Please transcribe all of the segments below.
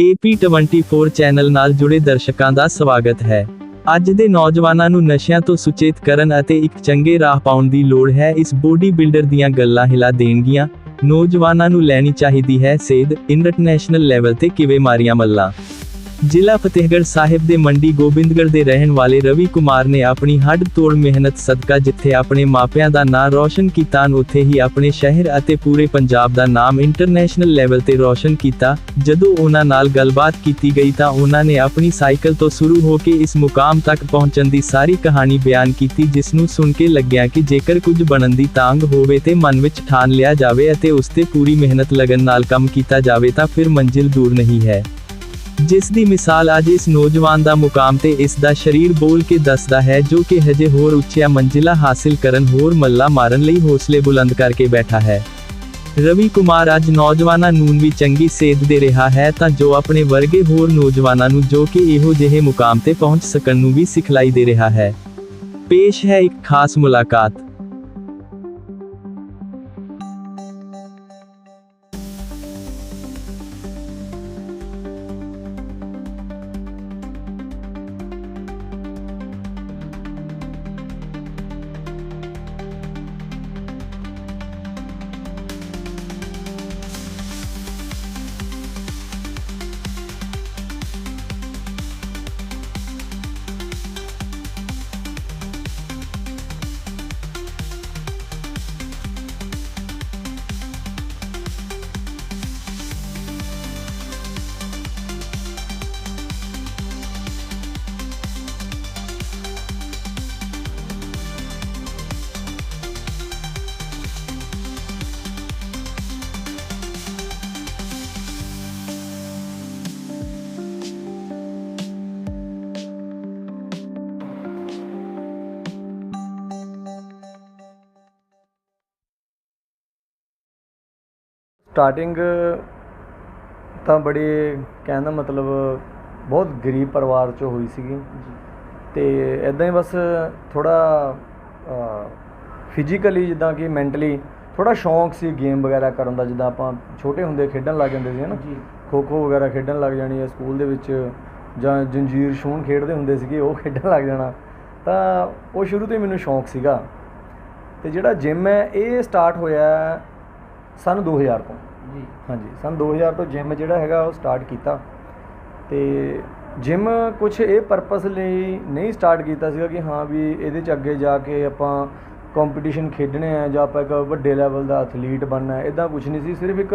AP24 channel ਨਾਲ ਜੁੜੇ ਦਰਸ਼ਕਾਂ ਦਾ ਸਵਾਗਤ ਹੈ। ਅੱਜ ਦੇ ਨੌਜਵਾਨਾਂ ਨੂੰ ਨਸ਼ਿਆਂ ਤੋਂ ਸੁਚੇਤ ਕਰਨ ਅਤੇ ਇੱਕ ਚੰਗੇ ਰਾਹ ਪਾਉਣ ਦੀ ਲੋੜ ਹੈ, ਇਸ ਬੋਡੀ ਬਿਲਡਰ ਦੀਆਂ ਗੱਲਾਂ ਹਿਲਾ ਦੇਣਗੀਆਂ। ਨੌਜਵਾਨਾਂ ਨੂੰ ਲੈਣੀ ਚਾਹੀਦੀ ਹੈ ਸੇਧ ਇੰਟਰਨੈਸ਼ਨਲ ਲੈਵਲ ਤੇ ਕਿਵੇਂ ਮਾਰੀਆਂ ਮੱਲਾਂ। ਜ਼ਿਲ੍ਹਾ ਫਤਿਹਗੜ੍ਹ ਸਾਹਿਬ ਦੇ ਮੰਡੀ ਗੋਬਿੰਦਗੜ੍ਹ ਦੇ ਰਹਿਣ ਵਾਲੇ ਰਵੀ ਕੁਮਾਰ ਨੇ ਆਪਣੀ ਹੱਡ ਤੋੜ ਮਿਹਨਤ ਸਦਕਾ ਜਿੱਥੇ ਆਪਣੇ ਮਾਪਿਆਂ ਦਾ ਨਾਂ ਰੌਸ਼ਨ ਕੀਤਾ ਉੱਥੇ ਹੀ ਆਪਣੇ ਸ਼ਹਿਰ ਅਤੇ ਪੂਰੇ ਪੰਜਾਬ ਦਾ ਨਾਮ ਇੰਟਰਨੈਸ਼ਨਲ ਲੈਵਲ ਤੇ ਰੌਸ਼ਨ ਕੀਤਾ। ਜਦੋਂ ਉਹਨਾਂ ਨਾਲ ਗੱਲਬਾਤ ਕੀਤੀ ਗਈ ਤਾਂ ਉਹਨਾਂ ਨੇ ਆਪਣੀ ਸਾਈਕਲ ਤੋਂ ਸ਼ੁਰੂ ਹੋ ਕੇ ਇਸ ਮੁਕਾਮ ਤੱਕ ਪਹੁੰਚਣ ਦੀ ਸਾਰੀ ਕਹਾਣੀ ਬਿਆਨ ਕੀਤੀ, ਜਿਸ ਨੂੰ ਸੁਣ ਕੇ ਲੱਗਿਆ ਕਿ ਜੇਕਰ ਕੁਝ ਬਣਨ ਦੀ ਤਾਂਗ ਹੋਵੇ ਤੇ ਮਨ ਵਿੱਚ ਠਾਣ ਲਿਆ ਜਾਵੇ ਅਤੇ ਉਸ ਤੇ ਪੂਰੀ ਮਿਹਨਤ ਲਗਨ ਨਾਲ ਕੰਮ ਕੀਤਾ ਜਾਵੇ ਤਾਂ ਫਿਰ ਮੰਜ਼ਿਲ ਦੂਰ ਨਹੀਂ ਹੈ। ਜਿਸ ਦੀ ਮਿਸਾਲ ਅੱਜ ਇਸ ਨੌਜਵਾਨ ਦਾ ਮੁਕਾਮ ਤੇ ਇਸ ਦਾ ਸ਼ਰੀਰ ਬੋਲ ਕੇ ਦੱਸਦਾ ਹੈ, ਜੋ ਕਿ ਹਜੇ ਹੋਰ ਉੱਚੀਆਂ ਮੰਜ਼ਿਲਾਂ ਹਾਸਿਲ ਕਰਨ ਹੋਰ ਮੱਲਾ ਮਾਰਨ ਲਈ ਹੌਸਲੇ ਬੁਲੰਦ ਕਰਕੇ ਬੈਠਾ ਹੈ। ਰਵੀ ਕੁਮਾਰ ਅੱਜ ਨੌਜਵਾਨਾਂ ਨੂੰ ਵੀ ਚੰਗੀ ਸੇਧ ਦੇ ਰਿਹਾ ਹੈ, ਤਾਂ ਜੋ ਆਪਣੇ ਵਰਗੇ ਹੋਰ ਨੌਜਵਾਨਾਂ ਨੂੰ ਜੋ ਕਿ ਇਹੋ ਜਿਹੇ ਮੁਕਾਮ ਤੇ ਪਹੁੰਚ ਸਕਣ ਨੂੰ ਵੀ ਸਿਖਲਾਈ ਦੇ ਰਿਹਾ ਹੈ। ਪੇਸ਼ ਹੈ ਇੱਕ ਖਾਸ ਮੁਲਾਕਾਤ। ਸਟਾਰਟਿੰਗ ਤਾਂ ਬੜੇ ਕਹਿਣ ਦਾ ਮਤਲਬ ਬਹੁਤ ਗਰੀਬ ਪਰਿਵਾਰ ਚੋਂ ਹੋਈ ਸੀਗੀ। ਤੇ ਇਦਾਂ ਹੀ ਬਸ ਥੋੜਾ ਫਿਜ਼ੀਕਲੀ ਜਿੱਦਾਂ ਕਿ ਮੈਂਟਲੀ ਥੋੜਾ ਸ਼ੌਂਕ ਸੀ ਗੇਮ ਵਗੈਰਾ ਕਰਨ ਦਾ ਜਿੱਦਾਂ ਆਪਾਂ ਛੋਟੇ ਹੁੰਦੇ ਖੇਡਣ ਲੱਗ ਜਾਂਦੇ ਸੀ ਹਨਾ? ਖੋ ਖੋ ਵਗੈਰਾ ਖੇਡਣ ਲੱਗ ਜਾਣੀ ਹੈ ਸਕੂਲ ਦੇ ਵਿੱਚ ਜਾਂ ਜੰਜੀਰ ਸ਼ੂਨ ਖੇਡਦੇ ਹੁੰਦੇ ਸੀਗੇ ਉਹ ਖੇਡਣ ਲੱਗ ਜਾਣਾ। ਤਾਂ ਉਹ ਸ਼ੁਰੂ ਤੋਂ ਹੀ ਮੈਨੂੰ ਸ਼ੌਂਕ ਸੀਗਾ। ਤੇ ਜਿਹੜਾ ਜਿਮ ਹੈ ਇਹ ਸਟਾਰਟ ਹੋਇਆ ਸਨ 2000 ਤੋਂ। ਜੀ। ਹਾਂਜੀ ਸਨ 2000 ਤੋਂ ਜਿਮ ਜਿਹੜਾ ਹੈਗਾ ਉਹ ਸਟਾਰਟ ਕੀਤਾ। ਤੇ ਜਿਮ ਕੁਝ ਇਹ ਪਰਪਸ ਲਈ ਨਹੀਂ ਸਟਾਰਟ ਕੀਤਾ ਸੀਗਾ ਕਿ ਹਾਂ ਵੀ ਇਹਦੇ ਚ ਅੱਗੇ ਜਾ ਕੇ ਆਪਾਂ ਕੰਪੀਟੀਸ਼ਨ ਖੇਡਣੇ ਆ ਜਾਂ ਆਪਾਂ ਇੱਕ ਵੱਡੇ ਲੈਵਲ ਦਾ ਐਥਲੀਟ ਬਣਨਾ ਹੈ ਇਦਾਂ ਕੁਝ ਨਹੀਂ ਸੀ। ਸਿਰਫ ਇੱਕ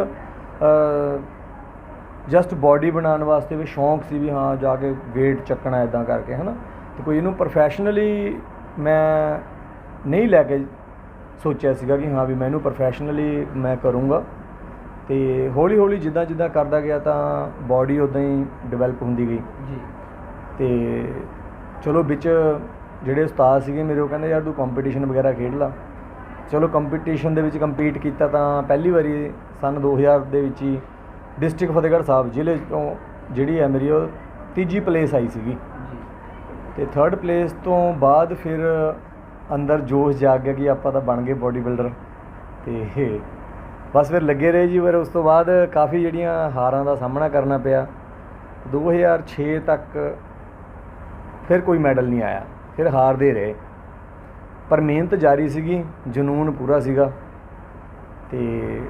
ਜਸਟ ਬਾਡੀ ਬਣਾਉਣ ਵਾਸਤੇ ਵੀ ਸ਼ੌਂਕ ਸੀ ਵੀ ਹਾਂ ਜਾ ਕੇ weight ਚੱਕਣਾ ਇਦਾਂ ਕਰਕੇ ਹਨਾ। ਤੇ ਕੋਈ ਇਹਨੂੰ ਪ੍ਰੋਫੈਸ਼ਨਲੀ ਮੈਂ ਨਹੀਂ ਲੈ ਕੇ ਸੋਚਿਆ ਸੀਗਾ ਕਿ ਹਾਂ ਵੀ ਮੈਂ ਇਹਨੂੰ ਪ੍ਰੋਫੈਸ਼ਨਲੀ ਮੈਂ ਕਰੂੰਗਾ। ਤੇ ਹੌਲੀ ਹੌਲੀ ਜਿੱਦਾਂ ਜਿੱਦਾਂ ਕਰਦਾ ਗਿਆ ਤਾਂ ਬਾਡੀ ਉਦਾਂ ਹੀ ਡਿਵੈਲਪ ਹੁੰਦੀ ਗਈ। ਜੀ। ਤੇ ਚਲੋ ਵਿੱਚ ਜਿਹੜੇ ਉਸਤਾਦ ਸੀਗੇ ਮੇਰੇ ਉਹ ਕਹਿੰਦੇ ਯਾਰ ਤੂੰ ਕੰਪੀਟੀਸ਼ਨ ਵਗੈਰਾ ਖੇਡ ਲਾ। ਚਲੋ ਕੰਪੀਟੀਸ਼ਨ ਦੇ ਵਿੱਚ ਕੰਪੀਟ ਕੀਤਾ ਤਾਂ ਪਹਿਲੀ ਵਾਰੀ ਸਨ 2000 ਦੇ ਵਿੱਚ ਹੀ ਡਿਸਟ੍ਰਿਕਟ ਫਤਿਹਗੜ੍ਹ ਸਾਹਿਬ ਜ਼ਿਲ੍ਹੇ ਤੋਂ ਜਿਹੜੀ ਹੈ ਮੇਰੀ ਉਹ ਤੀਜੀ ਪਲੇਸ ਆਈ ਸੀਗੀ। ਜੀ। ਤੇ ਥਰਡ ਪਲੇਸ ਤੋਂ ਬਾਅਦ ਫਿਰ ਅੰਦਰ ਜੋਸ਼ ਜਾਗ ਗਿਆ ਕਿ ਆਪਾਂ ਤਾਂ ਬਣ ਗਏ ਬੋਡੀ ਬਿਲਡਰ ਤੇ ਬਸ ਫਿਰ ਲੱਗੇ ਰਹੇ ਜੀ, ਫਿਰ ਉਸ ਤੋਂ ਬਾਅਦ ਕਾਫੀ ਜਿਹੜੀਆਂ ਹਾਰਾਂ ਦਾ ਸਾਹਮਣਾ ਕਰਨਾ ਪਿਆ। 2006 ਤੱਕ ਫਿਰ ਕੋਈ ਮੈਡਲ ਨਹੀਂ ਆਇਆ, ਫਿਰ ਹਾਰਦੇ ਰਹੇ। ਪਰ ਮਿਹਨਤ ਜਾਰੀ ਸੀਗੀ, ਜਨੂਨ ਪੂਰਾ ਸੀਗਾ। ਤੇ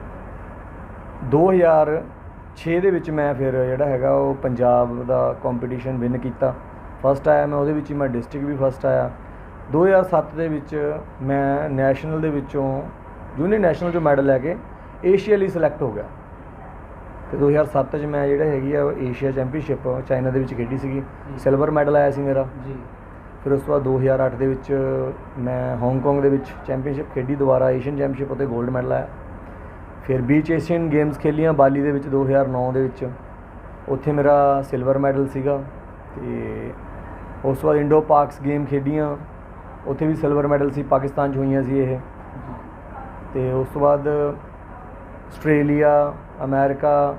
2006 ਦੇ ਵਿੱਚ ਮੈਂ ਫਿਰ ਜਿਹੜਾ ਹੈਗਾ ਉਹ ਪੰਜਾਬ ਦਾ ਕੰਪੀਟੀਸ਼ਨ ਵਿਨ ਕੀਤਾ। ਫਸਟ ਆਇਆ ਮੈਂ, ਉਹਦੇ ਵਿੱਚ ਹੀ ਮੈਂ ਡਿਸਟ੍ਰਿਕਟ ਵੀ ਫਸਟ ਆਇਆ। 2007 ਦੇ ਵਿੱਚ ਮੈਂ ਨੈਸ਼ਨਲ ਦੇ ਵਿੱਚੋਂ ਜੂਨੀਅਰ ਨੈਸ਼ਨਲ ਚੋਂ ਮੈਡਲ ਲੈ ਕੇ ਏਸ਼ੀਆ ਲਈ ਸਿਲੈਕਟ ਹੋ ਗਿਆ। ਤੇ 2007 ਚ ਮੈਂ ਜਿਹੜਾ ਹੈਗੀ ਆ ਏਸ਼ੀਆ ਚੈਂਪੀਅਨਸ਼ਿਪ ਚਾਈਨਾ ਦੇ ਵਿੱਚ ਖੇਡੀ ਸੀਗੀ। ਸਿਲਵਰ ਮੈਡਲ ਆਇਆ ਸੀ ਮੇਰਾ। ਜੀ। ਫਿਰ ਉਸ ਤੋਂ ਬਾਅਦ 2008 ਦੇ ਵਿੱਚ ਮੈਂ ਹਾਂਗਕਾਂਗ ਦੇ ਵਿੱਚ ਚੈਂਪੀਅਨਸ਼ਿਪ ਖੇਡੀ ਦੁਬਾਰਾ ਏਸ਼ੀਅਨ ਚੈਂਪੀਅਨਸ਼ਿਪ ਉੱਤੇ 골ਡ ਮੈਡਲ ਆਇਆ। ਫਿਰ ਬੀਚ ਏਸ਼ੀਅਨ ਗੇਮਸ ਖੇਲੀਆਂ ਬਾਲੀ ਦੇ ਵਿੱਚ 2009 ਦੇ ਵਿੱਚ। ਉੱਥੇ ਮੇਰਾ ਸਿਲਵਰ ਮੈਡਲ ਸੀਗਾ। ਤੇ ਉਸ ਤੋਂ ਬਾਅਦ ਇੰਡੋ ਪਾਕਸ ਗੇਮ ਖੇਡੀਆਂ। ਉੱਥੇ ਵੀ ਸਿਲਵਰ ਮੈਡਲ ਸੀ, ਪਾਕਿਸਤਾਨ 'ਚ ਹੋਈਆਂ ਸੀ ਇਹ। ਤੇ ਉਸ ਤੋਂ ਬਾਅਦ ਆਸਟ੍ਰੇਲੀਆ, ਅਮਰੀਕਾ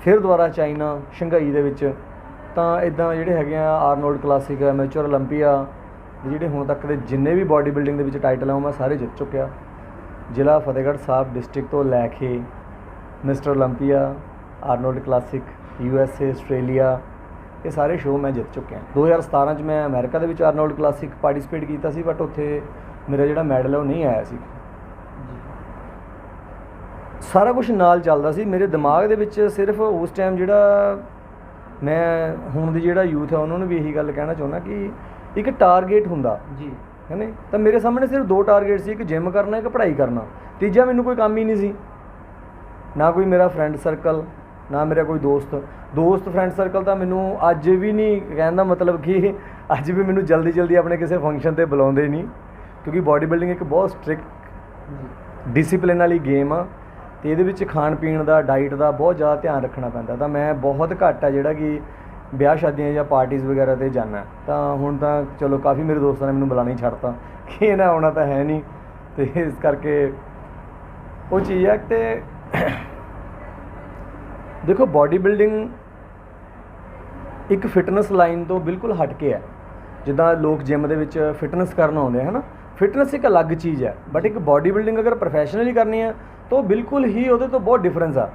ਫਿਰ ਦੁਬਾਰਾ ਚਾਈਨਾ, ਸ਼ੰਘਾਈ ਦੇ ਵਿੱਚ। ਤਾਂ ਇਦਾਂ ਜਿਹੜੇ ਹੈਗੇ ਆ ਆਰਨੋਲਡ ਕਲਾਸਿਕ, ਐਮੇਚਰ 올림픽ਆ ਜਿਹੜੇ ਹੁਣ ਤੱਕ ਦੇ ਜਿੰਨੇ ਵੀ ਬਾਡੀ ਬਿਲਡਿੰਗ ਦੇ ਵਿੱਚ ਟਾਈਟਲ ਆ, ਉਹ ਮੈਂ ਸਾਰੇ ਜਿੱਤ ਚੁੱਕਿਆ। ਜ਼ਿਲ੍ਹਾ ਫਤਿਹਗੜ੍ਹ ਸਾਹਿਬ ਡਿਸਟ੍ਰਿਕਟ ਤੋਂ ਲੈ ਕੇ mister 올림픽ਆ Arnold classic U S A Australia ਇਹ ਸਾਰੇ ਸ਼ੋਅ ਮੈਂ ਜਿੱਤ ਚੁੱਕਿਆ 2017 ਚ ਮੈਂ ਅਮਰੀਕਾ ਦੇ ਵਿੱਚ ਆਰਨੋਲਡ ਕਲਾਸਿਕ ਪਾਰਟਿਸਿਪੇਟ ਕੀਤਾ ਸੀ ਬਟ ਉੱਥੇ ਮੇਰਾ ਜਿਹੜਾ ਮੈਡਲ ਉਹ ਨਹੀਂ ਆਇਆ ਸੀ। ਸਾਰਾ ਕੁਝ ਨਾਲ ਚੱਲਦਾ ਸੀ। ਮੇਰੇ ਦਿਮਾਗ ਦੇ ਵਿੱਚ ਸਿਰਫ ਉਸ ਟਾਈਮ ਜਿਹੜਾ ਮੈਂ ਹੁਣ ਦੀ ਜਿਹੜਾ ਯੂਥ ਹੈ ਉਹਨਾਂ ਨੂੰ ਵੀ ਇਹੀ ਗੱਲ ਕਹਿਣਾ ਚਾਹੁੰਦਾ ਕਿ ਇੱਕ ਟਾਰਗੇਟ ਹੁੰਦਾ। ਜੀ। ਹੈ ਨਹੀਂ ਤਾਂ ਮੇਰੇ ਸਾਹਮਣੇ ਸਿਰਫ ਦੋ ਟਾਰਗੇਟ ਸੀ ਇੱਕ ਜਿਮ ਕਰਨਾ ਇੱਕ ਪੜ੍ਹਾਈ ਕਰਨਾ। ਤੀਜਾ ਮੈਨੂੰ ਕੋਈ ਕੰਮ ਹੀ ਨਹੀਂ ਸੀ। ਨਾ ਕੋਈ ਮੇਰਾ ਫਰੈਂਡ ਸਰਕਲ ਨਾ ਮੇਰਾ ਕੋਈ ਦੋਸਤ। ਦੋਸਤ ਫਰੈਂਡ ਸਰਕਲ ਤਾਂ ਮੈਨੂੰ ਅੱਜ ਵੀ ਨਹੀਂ ਕਹਿਣ ਦਾ ਮਤਲਬ ਕਿ ਅੱਜ ਵੀ ਮੈਨੂੰ ਜਲਦੀ ਜਲਦੀ ਆਪਣੇ ਕਿਸੇ ਫੰਕਸ਼ਨ ਤੇ ਬੁਲਾਉਂਦੇ ਨਹੀਂ। ਕਿਉਂਕਿ ਬਾਡੀ ਬਿਲਡਿੰਗ ਇੱਕ ਬਹੁਤ ਸਟ੍ਰਿਕਟ ਡਿਸਪਲਿਨ ਵਾਲੀ ਗੇਮ ਆ ਤੇ ਇਹਦੇ ਵਿੱਚ ਖਾਣ ਪੀਣ ਦਾ ਡਾਈਟ ਦਾ ਬਹੁਤ ਜ਼ਿਆਦਾ ਧਿਆਨ ਰੱਖਣਾ ਪੈਂਦਾ। ਤਾਂ ਮੈਂ ਬਹੁਤ ਘੱਟ ਆ ਜਿਹੜਾ ਕਿ ਵਿਆਹ ਸ਼ਾਦੀਆਂ ਜਾਂ ਪਾਰਟੀਆਂ ਵਗੈਰਾ ਤੇ ਜਾਣਾ ਤਾਂ ਹੁਣ ਤਾਂ ਚਲੋ ਕਾਫੀ ਮੇਰੇ ਦੋਸਤਾਂ ਨੇ ਮੈਨੂੰ ਬੁਲਾਣਾ ਹੀ ਛੱਡਤਾ। ਕਿ ਇਹਨਾਂ ਆਉਣਾ ਤਾਂ ਹੈ ਨਹੀਂ। ਤੇ ਇਸ ਕਰਕੇ ਉਹ ਚੀਜ਼ ਹੈ ਤੇ ਦੇਖੋ ਬਾਡੀ ਬਿਲਡਿੰਗ ਇੱਕ ਫਿਟਨੈਸ ਲਾਈਨ ਤੋਂ ਬਿਲਕੁਲ ਹਟ ਕੇ ਹੈ। ਜਿੱਦਾਂ ਲੋਕ ਜਿਮ ਦੇ ਵਿੱਚ ਫਿਟਨੈਸ ਕਰਨ ਆਉਂਦੇ ਹਨ? ਫਿਟਨੈਸ ਇੱਕ ਅਲੱਗ ਚੀਜ਼ ਹੈ ਬਟ ਇੱਕ ਬਾਡੀ ਬਿਲਡਿੰਗ ਅਗਰ ਪ੍ਰੋਫੈਸ਼ਨਲੀ ਕਰਨੀ ਹੈ, ਤਾਂ ਉਹ ਬਿਲਕੁਲ ਹੀ ਉਹਦੇ ਤੋਂ ਬਹੁਤ ਡਿਫਰੈਂਸ ਆ।